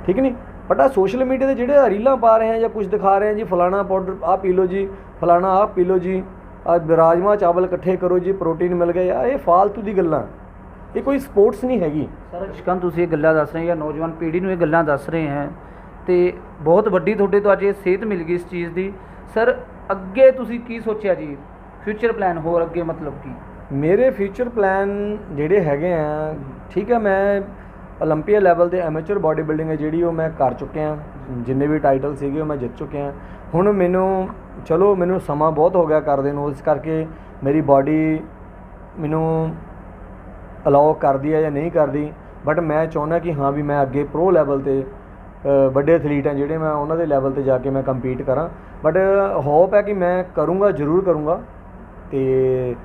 ਠੀਕ ਨਹੀਂ? ਬਟ ਆ ਸੋਸ਼ਲ ਮੀਡੀਆ ਤੇ ਜਿਹੜੇ ਰੀਲਾਂ ਪਾ ਰਹੇ ਆ ਜਾਂ ਕੁਝ ਦਿਖਾ ਰਹੇ ਆ ਜੀ, ਫਲਾਣਾ ਪਾਊਡਰ ਆ ਪੀ ਲਓ ਜੀ, ਫਲਾਣਾ ਆ ਪੀ ਲਓ ਜੀ ਆ ਰਾਜਮਾ ਚਾਵਲ ਇਕੱਠੇ ਕਰੋ ਜੀ ਪ੍ਰੋਟੀਨ ਮਿਲ ਗਿਆ ਯਾਰ ਇਹ ਫਾਲਤੂ ਦੀ ਗੱਲਾਂ। ਇਹ ਕੋਈ ਸਪੋਰਟਸ ਨਹੀਂ ਹੈਗੀ ਸਰ ਸ਼ਕਨ ਤੁਸੀਂ ਇਹ ਗੱਲਾਂ ਦੱਸ ਰਹੇ ਜਾਂ ਨੌਜਵਾਨ ਪੀੜ੍ਹੀ ਨੂੰ ਇਹ ਗੱਲਾਂ ਦੱਸ ਰਹੇ ਹੈ ਤੇ ਬਹੁਤ ਵੱਡੀ ਤੁਹਾਡੇ ਤੋਂ ਅੱਜ ਇਹ ਸੇਧ ਮਿਲ ਗਈ ਇਸ ਚੀਜ਼ ਦੀ ਸਰ ਅੱਗੇ ਤੁਸੀਂ ਕੀ ਸੋਚਿਆ ਜੀ ਫਿਊਚਰ ਪਲਾਨ ਹੋਰ ਅੱਗੇ ਮਤਲਬ ਕੀ ਮੇਰੇ ਫਿਊਚਰ ਪਲਾਨ ਜਿਹੜੇ ਹੈਗੇ ਆ ਠੀਕ ਹੈ ਮੈਂ 올림픽 ਲੈਵਲ ਤੇ ਐਮੇਚਰ ਬਾਡੀ ਬਿਲਡਿੰਗ ਹੈ ਜਿਹੜੀ ਉਹ ਮੈਂ ਕਰ ਚੁੱਕਿਆ ਜਿੰਨੇ ਵੀ ਟਾਈਟਲ ਸੀਗੇ ਉਹ ਮੈਂ ਜਿੱਤ ਚੁੱਕਿਆ ਹੁਣ ਮੈਨੂੰ ਚਲੋ ਮੈਨੂੰ ਸਮਾਂ ਬਹੁਤ ਹੋ ਗਿਆ ਕਰਦੇ ਨੂੰ ਇਸ ਕਰਕੇ ਮੇਰੀ ਬਾਡੀ ਮੈਨੂੰ ਅਲਾਉ ਕਰਦੀ ਹੈ ਜਾਂ ਨਹੀਂ ਕਰਦੀ ਬਟ ਮੈਂ ਚਾਹੁੰਦਾ ਕਿ ਹਾਂ ਵੀ ਮੈਂ ਅੱਗੇ ਪ੍ਰੋ ਲੈਵਲ ਤੇ ਵੱਡੇ ਐਥਲੀਟ ਆ ਜਿਹੜੇ ਮੈਂ ਉਹਨਾਂ ਦੇ ਲੈਵਲ ਤੇ ਜਾ ਕੇ ਮੈਂ ਕੰਪੀਟ ਕਰਾਂ। ਬਟ ਹੋਪ ਹੈ ਕਿ ਮੈਂ ਕਰੂੰਗਾ ਜ਼ਰੂਰ ਕਰੂੰਗਾ। ਤੇ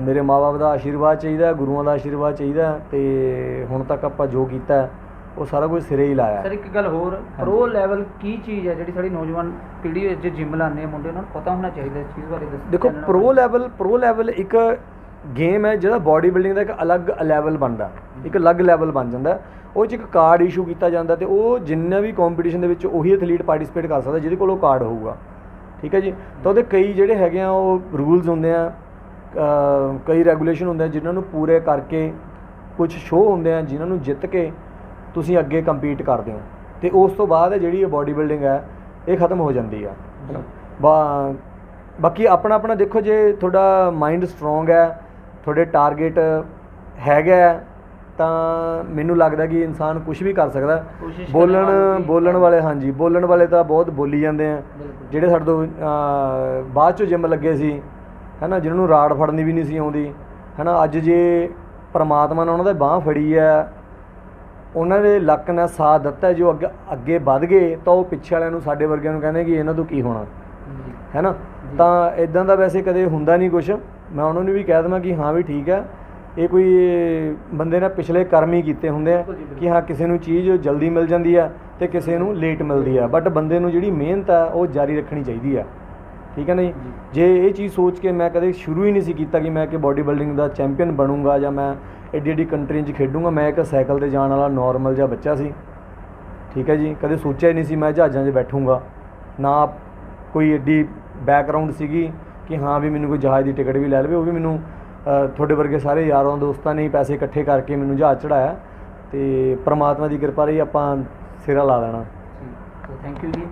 ਮੇਰੇ ਮਾਪੇ ਦਾ ਆਸ਼ੀਰਵਾਦ ਚਾਹੀਦਾ ਗੁਰੂਆਂ ਦਾ ਆਸ਼ੀਰਵਾਦ ਚਾਹੀਦਾ ਤੇ ਹੁਣ ਤੱਕ ਆਪਾਂ ਜੋ ਕੀਤਾ ਉਹ ਸਾਰਾ ਕੁਝ ਸਿਰੇ ਹੀ ਲਾਇਆ ਸਰ ਇੱਕ ਗੱਲ ਹੋਰ ਪ੍ਰੋ ਲੈਵਲ ਕੀ ਚੀਜ਼ ਹੈ ਜਿਹੜੀ ਸਾਡੀ ਨੌਜਵਾਨ ਪੀੜ੍ਹੀ ਵਿੱਚ ਜਿਮ ਲਾਉਂਦੇ ਆ ਮੁੰਡੇ ਉਹਨਾਂ ਨੂੰ ਪਤਾ ਹੋਣਾ ਚਾਹੀਦਾ ਇਸ ਚੀਜ਼ ਬਾਰੇ ਦੱਸੋ ਦੇਖੋ ਪ੍ਰੋ ਲੈਵਲ ਪ੍ਰੋ ਲੈਵਲ ਇੱਕ ਗੇਮ ਹੈ ਜਿਹਦਾ ਬਾਡੀ ਬਿਲਡਿੰਗ ਦਾ ਇੱਕ ਅਲੱਗ ਲੈਵਲ ਬਣਦਾ ਇੱਕ ਅਲੱਗ ਲੈਵਲ ਬਣ ਜਾਂਦਾ ਉਹ 'ਚ ਇੱਕ ਕਾਰਡ ਇਸ਼ੂ ਕੀਤਾ ਜਾਂਦਾ ਤੇ ਉਹ ਜਿੰਨਾ ਵੀ ਕੰਪੀਟੀਸ਼ਨ ਦੇ ਵਿੱਚ ਉਹੀ ਐਥਲੀਟ ਪਾਰਟਿਸਿਪੇਟ ਕਰ ਸਕਦਾ ਜਿਹਦੇ ਕੋਲ ਉਹ ਕਾਰਡ ਹੋਊਗਾ। ਠੀਕ ਹੈ ਜੀ? ਤਾਂ ਉਹਦੇ ਕਈ ਜਿਹੜੇ ਹੈਗੇ ਆ ਉਹ ਰੂਲਸ ਹੁੰਦੇ ਆ ਕਈ ਰੈਗੂਲੇਸ਼ਨ ਹੁੰਦੇ ਆ ਜਿਨ੍ਹਾਂ ਨੂੰ ਪੂਰੇ ਕਰਕੇ ਕੁਝ ਸ਼ੋਅ ਹੁੰਦੇ ਆ ਜਿਨ੍ਹਾਂ ਨੂੰ ਜਿੱਤ ਕੇ ਤੁਸੀਂ ਅੱਗੇ ਕੰਪੀਟ ਕਰਦੇ ਹੋ। ਤੇ ਉਸ ਤੋਂ ਬਾਅਦ ਜਿਹੜੀ ਇਹ ਬਾਡੀ ਬਿਲਡਿੰਗ ਹੈ ਇਹ ਖਤਮ ਹੋ ਜਾਂਦੀ ਆ। ਬਾਕੀ ਆਪਣਾ ਆਪਣਾ ਦੇਖੋ ਜੇ ਤੁਹਾਡਾ ਮਾਈਂਡ ਸਟਰੋਂਗ ਹੈ ਤੁਹਾਡੇ ਟਾਰਗੇਟ ਹੈਗਾ ਤਾਂ ਮੈਨੂੰ ਲੱਗਦਾ ਕਿ ਇਨਸਾਨ ਕੁਝ ਵੀ ਕਰ ਸਕਦਾ। ਬੋਲਣ ਬੋਲਣ ਵਾਲੇ ਹਾਂਜੀ ਬੋਲਣ ਵਾਲੇ ਤਾਂ ਬਹੁਤ ਬੋਲੀ ਜਾਂਦੇ ਆ। ਜਿਹੜੇ ਸਾਡੇ ਤੋਂ ਬਾਅਦ ਚੋਂ ਜਿੰਮ ਲੱਗੇ ਸੀ ਹੈਨਾ ਜਿਨ੍ਹਾਂ ਨੂੰ ਰਾੜ ਫੜਨੀ ਵੀ ਨਹੀਂ ਸੀ ਆਉਂਦੀ ਹੈਨਾ ਅੱਜ ਜੇ ਪ੍ਰਮਾਤਮਾ ਨੇ ਉਹਨਾਂ ਦੇ ਬਾਹ ਫੜੀ ਹੈ ਉਹਨਾਂ ਦੇ ਲੱਕ ਨੇ ਸਾਥ ਦਿੱਤਾ ਜੋ ਅੱਗੇ ਅੱਗੇ ਵੱਧ ਗਏ ਤਾਂ ਉਹ ਪਿੱਛੇ ਵਾਲਿਆਂ ਨੂੰ ਸਾਡੇ ਵਰਗਿਆਂ ਨੂੰ ਕਹਿੰਦੇ ਕਿ ਇਹਨਾਂ ਤੋਂ ਕੀ ਹੋਣਾ। ਹੈਨਾ ਤਾਂ ਇਦਾਂ ਦਾ ਵੈਸੇ ਕਦੇ ਹੁੰਦਾ ਨਹੀਂ ਕੁਛ। ਮੈਂ ਉਹਨਾਂ ਨੂੰ ਵੀ ਕਹਿ ਦਵਾਂ ਕਿ ਹਾਂ ਵੀ ਠੀਕ ਹੈ। ਇਹ ਕੋਈ ਬੰਦੇ ਨੇ ਪਿਛਲੇ ਕਰਮ ਹੀ ਕੀਤੇ ਹੁੰਦੇ ਆ। ਕਿ ਹਾਂ ਕਿਸੇ ਨੂੰ ਚੀਜ਼ ਜਲਦੀ ਮਿਲ ਜਾਂਦੀ ਆ ਤੇ ਕਿਸੇ ਨੂੰ ਲੇਟ ਮਿਲਦੀ ਆ। ਬਟ ਬੰਦੇ ਨੂੰ ਜਿਹੜੀ ਮਿਹਨਤ ਆ ਉਹ ਜਾਰੀ ਰੱਖਣੀ ਚਾਹੀਦੀ ਆ। ਠੀਕ ਹੈ ਨਾ ਜੀ। ਜੀ। ਜੇ ਇਹ ਚੀਜ਼ ਸੋਚ ਕੇ ਮੈਂ ਕਦੇ ਸ਼ੁਰੂ ਹੀ ਨਹੀਂ ਸੀ ਕੀਤਾ ਕਿ ਮੈਂ ਕਿ ਬਾਡੀ ਬਿਲਡਿੰਗ ਦਾ ਚੈਂਪੀਅਨ ਬਣੂੰਗਾ ਜਾਂ ਮੈਂ ਐਡੀ ਐਡੀ ਕੰਟਰੀ 'ਚ ਖੇਡੂੰਗਾ ਮੈਂ ਇੱਕ ਸਾਈਕਲ ਤੇ ਜਾਣ ਵਾਲਾ ਨਾਰਮਲ ਜਿਹਾ ਬੱਚਾ ਸੀ। ਠੀਕ ਹੈ ਜੀ? ਕਦੇ ਸੋਚਿਆ ਹੀ ਨਹੀਂ ਸੀ ਮੈਂ ਜਹਾਜ਼ਾਂ 'ਚ ਬੈਠੂੰਗਾ। ਨਾ ਕੋਈ ਐਡੀ ਬੈਕਗ੍ਰਾਉਂਡ ਸੀਗੀ ਕਿ ਹਾਂ ਵੀ ਮੈਨੂੰ ਕੋਈ ਜਹਾਜ਼ ਦੀ ਟਿਕਟ ਵੀ ਲੈ ਲਵੇ, ਉਹ ਵੀ ਮੈਨੂੰ ਤੁਹਾਡੇ ਵਰਗੇ ਸਾਰੇ ਯਾਰਾਂ, ਦੋਸਤਾਂ ਨੇ ਹੀ ਪੈਸੇ ਇਕੱਠੇ ਕਰਕੇ ਮੈਨੂੰ ਜਹਾਜ਼ ਚੜਾਇਆ ਤੇ ਪ੍ਰਮਾਤਮਾ ਦੀ ਕਿਰਪਾ ਰਹੀ ਆਪਾਂ ਸਿਰਾ ਲਾ ਦੇਣਾ ਥੈਂਕ ਯੂ ਜੀ।